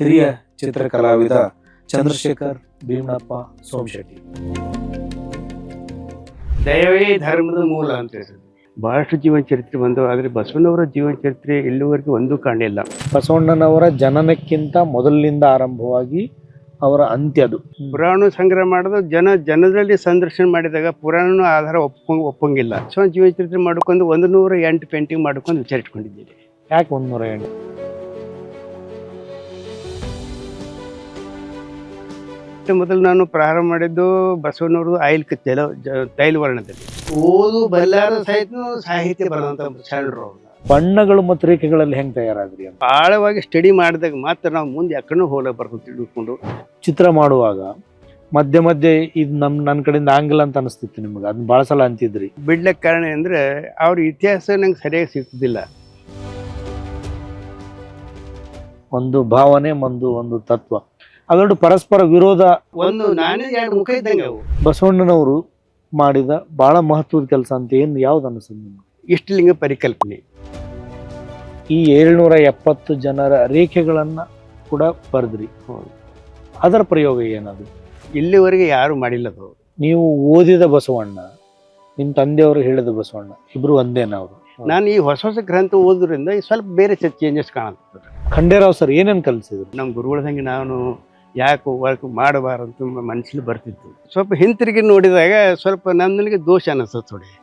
ಹಿರಿಯ ಚಿತ್ರಕಲಾವಿದ ಚಂದ್ರಶೇಖರ್ ಭೀಮಪ್ಪ ಸೋಮಶೆಟ್ಟಿ. ದಯವೇ ಧರ್ಮದ ಮೂಲ ಅಂತ ಹೇಳ್ತಾರೆ. ಬಹಳಷ್ಟು ಜೀವನ ಚರಿತ್ರೆ ಬಂದವು ಆದರೆ ಬಸವಣ್ಣವರ ಜೀವನ ಚರಿತ್ರೆ ಇಲ್ಲಿವರೆಗೂ ಒಂದೂ ಕಾಣಲಿಲ್ಲ ಬಸವಣ್ಣನವರ ಜನನಕ್ಕಿಂತ ಮೊದಲಿನಿಂದ ಆರಂಭವಾಗಿ ಅವರ ಅಂತ್ಯದು ಪುರಾಣ ಸಂಗ್ರಹ ಮಾಡೋದು ಜನ ಜನದಲ್ಲಿ ಸಂದರ್ಶನ ಮಾಡಿದಾಗ ಪುರಾಣನ ಆಧಾರ ಒಪ್ಕೊಂಡ್ ಒಪ್ಪಂಗಿಲ್ಲ. ಸೊ ಜೀವನ ಚರಿತ್ರೆ ಮಾಡ್ಕೊಂಡು ಒಂದು ನೂರ ಎಂಟು ಪೇಂಟಿಂಗ್ ಮಾಡ್ಕೊಂಡು ವಿಚಾರಿಸ್ಕೊಂಡಿದ್ದೀನಿ ಯಾಕೆ ಒಂದು ನೂರ ಎಂಟು? ಮತ್ತೆ ಮೊದಲು ನಾನು ಪ್ರಾರಂಭ ಮಾಡಿದ್ದು ಬಸವನವರು ಆಯಿಲ್ ತೈಲ ಜ- ತೈಲ ವರ್ಣದಲ್ಲಿ. ಓದು ಬಲ್ಲಾರ ಸಹಿತ ಸಾಹಿತ್ಯ ಬರೆದಂತ ಶರಣರು ಬಣ್ಣಗಳು ಮತ್ತು ರೇಖೆಗಳಲ್ಲಿ ಹೆಂಗೆ ತಯಾರಾದ್ರಿ ಅಂತ? ಆಳವಾಗಿ ಸ್ಟಡಿ ಮಾಡಿದಾಗ ಮಾತ್ರ ನಾವು ಮುಂದೆ ಯಾಕನೂ ಹೋಲ ಬರ್ಕೊಂಡು ತಿಳ್ಕೊಂಡು. ಚಿತ್ರ ಮಾಡುವಾಗ ಮಧ್ಯೆ ಮಧ್ಯೆ ಇದು ನಮ್ ನನ್ನ ಕಡೆಯಿಂದ ಆಂಗಲ್ ಅಂತ ಅನಿಸ್ತಿತ್ತು ನಿಮ್ಗೆ. ಅದನ್ನ ಭಾಳ ಸಲ ಅಂತಿದ್ರಿ. ಬಿಡ್ಲಕ್ಕೆ ಕಾರಣ ಅಂದರೆ ಅವ್ರ ಇತಿಹಾಸ ನಂಗೆ ಸರಿಯಾಗಿ ಸಿಗ್ತಿದ್ದಿಲ್ಲ. ಒಂದು ಭಾವನೆ ಒಂದು ಒಂದು ತತ್ವ. ಅದೊಂದು ಪರಸ್ಪರ ವಿರೋಧ. ಒಂದು ಎರಡು ಮುಖ ಇದ್ದಂಗೆ ಅವು. ಬಸವಣ್ಣನವರು ಮಾಡಿದ ಬಹಳ ಮಹತ್ವದ ಕೆಲಸ ಅಂತ ಏನು ಯಾವ್ದು ಅನಿಸ್ತದೆ ಇಷ್ಟು ಲಿಂಗ ಪರಿಕಲ್ಪನೆ. ಈ ಏಳ್ನೂರ ಎಪ್ಪತ್ತು ಜನರ ರೇಖೆಗಳನ್ನ ಕೂಡ ಬರೆದ್ರಿ. ಅದರ ಪ್ರಯೋಗ ಏನದು? ಇಲ್ಲಿವರೆಗೆ ಯಾರು ಮಾಡಿಲ್ಲ ಅದು ನೀವು ಓದಿದ ಬಸವಣ್ಣ ನಿಮ್ಮ ತಂದೆಯವರು ಹೇಳಿದ ಬಸವಣ್ಣ ಇಬ್ರು ಒಂದೇನ ಅವರು? ನಾನು ಈ ಹೊಸ ಹೊಸ ಗ್ರಂಥ ಓದೋದ್ರಿಂದ ಸ್ವಲ್ಪ ಬೇರೆ ಚೇಂಜಸ್ ಕಾಣುತ್ತೆ. ಖಂಡೇರಾವ್ ಸರ್ ಏನೇನು ಕಲಿಸಿದ್ರು? ನಮ್ಮ ಗುರುಗಳದಂಗೆ ನಾನು ಯಾಕೆ ವರ್ಕ್ ಮಾಡಬಾರಂತ ಮನಸ್ಸಲ್ಲಿ ಬರ್ತಿತ್ತು. ಸ್ವಲ್ಪ ಹಿಂತಿರುಗಿ ನೋಡಿದಾಗ ಸ್ವಲ್ಪ ನನ್ನಲ್ಲಿಗೆ ದೋಷ ಅನಿಸ್ತದೆ ಥೋಡೆ